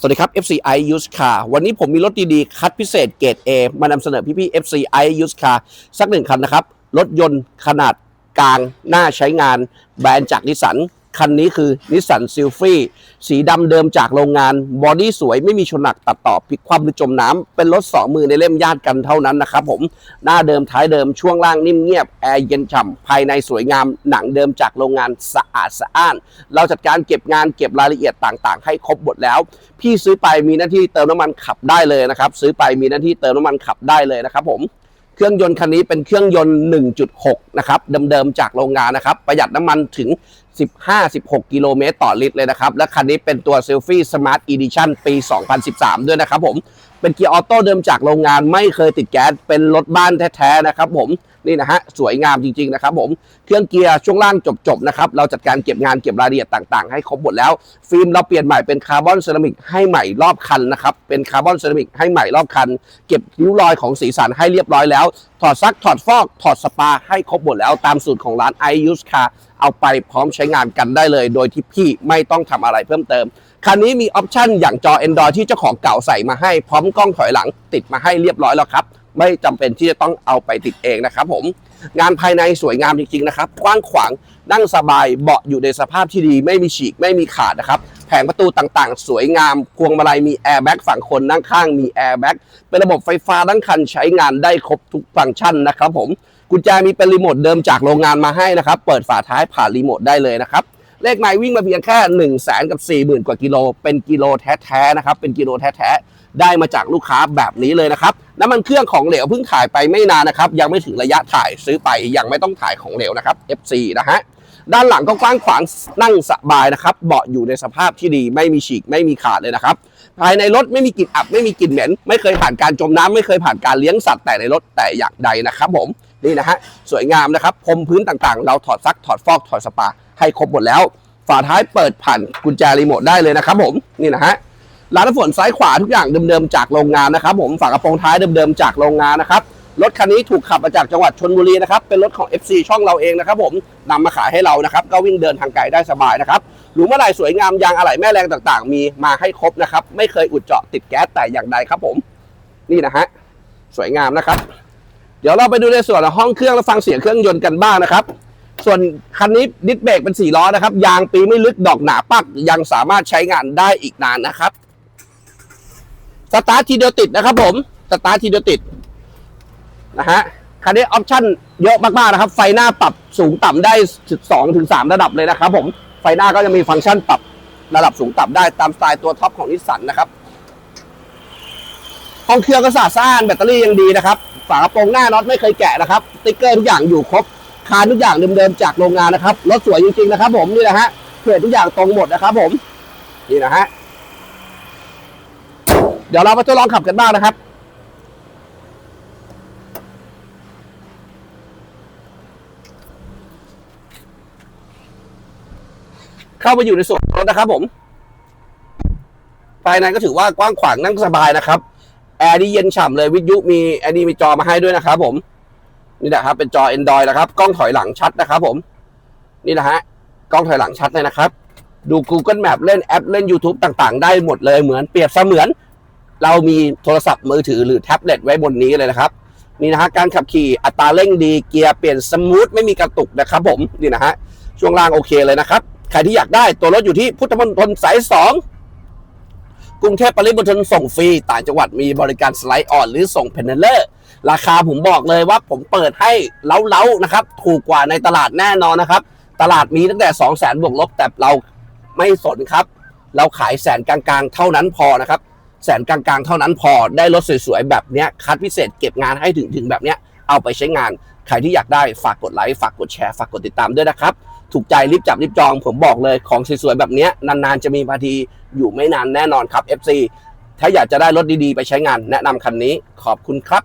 สวัสดีครับ FCI Used Car วันนี้ผมมีรถดีๆ คัดพิเศษเกรด A มานำเสนอพี่ๆ FCI Used Car สักหนึ่งคันนะครับ รถยนต์ขนาดกลาง น่าใช้งานแบรนด์จากนิสสัน คันนี้คือนิสสันซิลฟรีสีดำเดิมจากโรงงาน บอดี้สวยไม่มีชนหนักตัดต่อพลิกคว่ำหรือจมน้ำเป็นรถ2มือในเล่มญาติกันเท่านั้นนะครับผมหน้าเดิมท้ายเดิมช่วงล่างนิ่มเงียบ แอร์เย็นฉ่ำภายในสวยงามหนังเดิมจากโรงงานสะอาดสะอ้าน เราจัดการเก็บงานเก็บรายละเอียดต่างๆ ให้ครบหมดแล้ว พี่ซื้อไปมีหน้าที่เติมน้ำมันขับได้เลยนะครับซื้อไปมีหน้าที่เติมน้ำมันขับได้เลยนะครับผมเครื่องยนต์คันนี้เป็นเครื่องยนต์ 1.6 นะครับ เดิมๆ จากโรงงานนะครับ ประหยัดน้ำมันถึง 15-16 กิโลเมตรต่อลิตรเลยนะครับ และคันนี้เป็นตัว Selfie Smart Edition ปี 2013 ด้วยนะครับผม เป็นเกียร์ออโต้เดิมจากโรงงานไม่เคยติดแก๊สเป็นรถบ้านแท้ๆนะครับผม นี่นะฮะสวยงามจริงๆนะครับผมเครื่องเกียร์ช่วงล่างจบๆนะครับเราจัดการเก็บงานเก็บรายละเอียดต่างๆ ให้ครบหมดแล้วฟิล์มเราเปลี่ยนใหม่เป็นคาร์บอนเซรามิกให้ใหม่รอบคันนะครับเป็นคาร์บอนเซรามิกให้ใหม่รอบคัน เก็บริ้วรอยของสีสันให้เรียบร้อยแล้ว ถอดซักถอดฟอก ถอดสปาให้ครบหมดแล้วตามสูตรของร้าน i use car เอาไปพร้อมใช้งานกันได้เลย โดยที่พี่ไม่ต้องทำอะไรเพิ่มเติมคันนี้มีออปชั่นอย่างจอ Android ที่เจ้าของเก่าใส่มาให้พร้อมกล้องถอยหลังติดมาให้เรียบร้อยแล้วครับ ไม่จำเป็นที่จะต้องเอาไปติดเองนะครับผมงานภายในสวยงามจริงๆนะครับกว้างขวางนั่งสบายเบาะอยู่ในสภาพที่ดี ไม่มีฉีกไม่มีขาดนะครับแผงประตูต่างๆ สวยงามพวงมาลัยมีแอร์แบ็กฝั่งคนนั่งข้างมีแอร์แบ็กเป็นระบบไฟฟ้าทั้งคันใช้งานได้ครบทุกฟังก์ชันนะครับผมกุญแจมีเป็นรีโมทเดิมจากโรงงานมาให้นะครับ เปิดฝาท้ายผ่านรีโมทได้เลยนะครับ เลขไมล์วิ่งมาเพียงแค่1 0 0 0 0แสนกับ40,000 กว่ากิโล เป็นกิโลแท้ๆนะครับ เป็นกิโลแท้ๆ ได้มาจากลูกค้าแบบนี้เลยนะครับ น้ำมันเครื่องของเหลวเพิ่งถ่ายไปไม่นานนะครับ ยังไม่ถึงระยะถ่ายซื้อไปยังไม่ต้องถ่ายของเหลวนะครับ FC นะฮะด้านหลังก็กว้างขวางนั่งสบายนะครับ เบาะอยู่ในสภาพที่ดีไม่มีฉีกไม่มีขาดเลยนะครับ ภายในรถไม่มีกลิ่นอับไม่มีกลิ่นเหม็น ไม่เคยผ่านการจมน้ำไม่เคยผ่านการเลี้ยงสัตว์แต่ในรถแต่อย่างใดนะครับผมนี่นะฮะสวยงามนะครับพรมพื้นต่างๆ เราถอดซักถอดฟอกถอดสปาให้ครบหมดแล้ว ฝาท้ายเปิดผ่านกุญแจรีโมทได้เลยนะครับผมนี่นะฮะร้านฝนซ้ายขวาทุกอย่างเดิมๆจากโรงงานนะครับผมฝากระโปรงท้ายเดิมๆจากโรงงานนะครับ รถคันนี้ถูกขับมาจากจังหวัดชนบุรีนะครับ เป็นรถของ FC ช่องเราเองนะครับผมนำมาขายให้เรานะครับ ก็วิ่งเดินทางไกลได้สบายนะครับหรูเมื่อไหร่สวยงามยางอะไหล่แม่แรงต่างๆ มีมาให้ครบนะครับ ไม่เคยอุดเจาะติดแก๊สแต่อย่างใดครับผม นี่นะฮะสวยงามนะครับ เดี๋ยวเราไปดูในส่วนห้องเครื่องและฟังเสียงเครื่องยนต์กันบ้างนะครับ ส่วนคันนี้ดิสเบรกเป็น4ล้อนะครับ ยางปีไม่ลึกดอกหนาปักยังสามารถใช้งานได้อีกนานนะครับสตาร์ททีเดียวติดนะครับผมสตาร์ททีเดียวติด นะฮะคันนี้ออปชั่นเยอะมากๆนะครับ ไฟหน้าปรับสูงต่ำได้2ถึง3ระดับเลยนะครับผมไฟหน้าก็จะมีฟังก์ชันปรับระดับสูงต่ำได้ตามสไตล์ตัวท็อปของนิสสันนะครับห้องเครื่องก็สะอาดสะอ้านแบตเตอรี่ยังดีนะครับ ฝากระโปรงหน้าน็อตไม่เคยแกะนะครับติ๊กเกอร์ทุกอย่างอยู่ครบคานทุกอย่างเดิมๆจากโรงงานนะครับรถสวยจริงๆนะครับ ผมนี่นะฮะเพจทุกอย่างตรงหมดนะครับ ผมนี่นะฮะเดี๋ยวเรามาทดลองขับกันบ้างนะครับ เข้าไปอยู่ในส่วนรถนะครับ ผม ภายในก็ถือว่ากว้างขวางนั่งสบายนะครับแอร์นี่เย็นฉ่ำเลยวิทยุมีแอร์นี่มีจอมาให้ด้วยนะครับ ผมนี่นะครับ เป็นจอ Android นะครับกล้องถอยหลังชัดนะครับผม นี่นะฮะกล้องถอยหลังชัดเลยนะครับ ดู Google Map เล่นแอปเล่น YouTube ต่างๆ ได้หมดเลยเหมือนเปรียบเสมือน เรามีโทรศัพท์มือถือหรือแท็บเล็ตไว้บนนี้เลยนะครับ นี่นะฮะการขับขี่อัตราเร่งดีเกียร์เปลี่ยนสมูทไม่มีกระตุกนะครับ ผมนี่นะฮะช่วงล่างโอเคเลยนะครับ ใครที่อยากได้ตัวรถอยู่ที่พุทธมณฑลสายสองกรุงเทพปริมณฑลส่งฟรีต่างจังหวัดมีบริการสไลด์ออนหรือส่งเพนเนอร์ราคาผมบอกเลยว่าผมเปิดให้เล้าๆนะครับ ถูกกว่าในตลาดแน่นอนนะครับ ตลาดมีตั้งแต่2 0 0 0 0 0บวกลบแต่เราไม่สนครับ เราขายแสนกลางๆ เท่านั้นพอนะครับ แสนกลางๆ เท่านั้นพอได้รถสวยๆ แบบเนี้ยคัดพิเศษเก็บงานให้ถึงถึงแบบเนี้ยเอาไปใช้งาน ใครที่อยากได้ฝากกดไลค์ฝากกดแชร์ฝากกดติดตามด้วยนะครับ ถูกใจรีบจับรีบจอง ผมบอกเลยของสวยๆแบบเนี้ยนานๆจะมีพาทีอยู่ไม่นานแน่นอนครับ FC ถ้าอยากจะได้รถดีๆ ไปใช้งานแนะนำคันนี้ขอบคุณครับ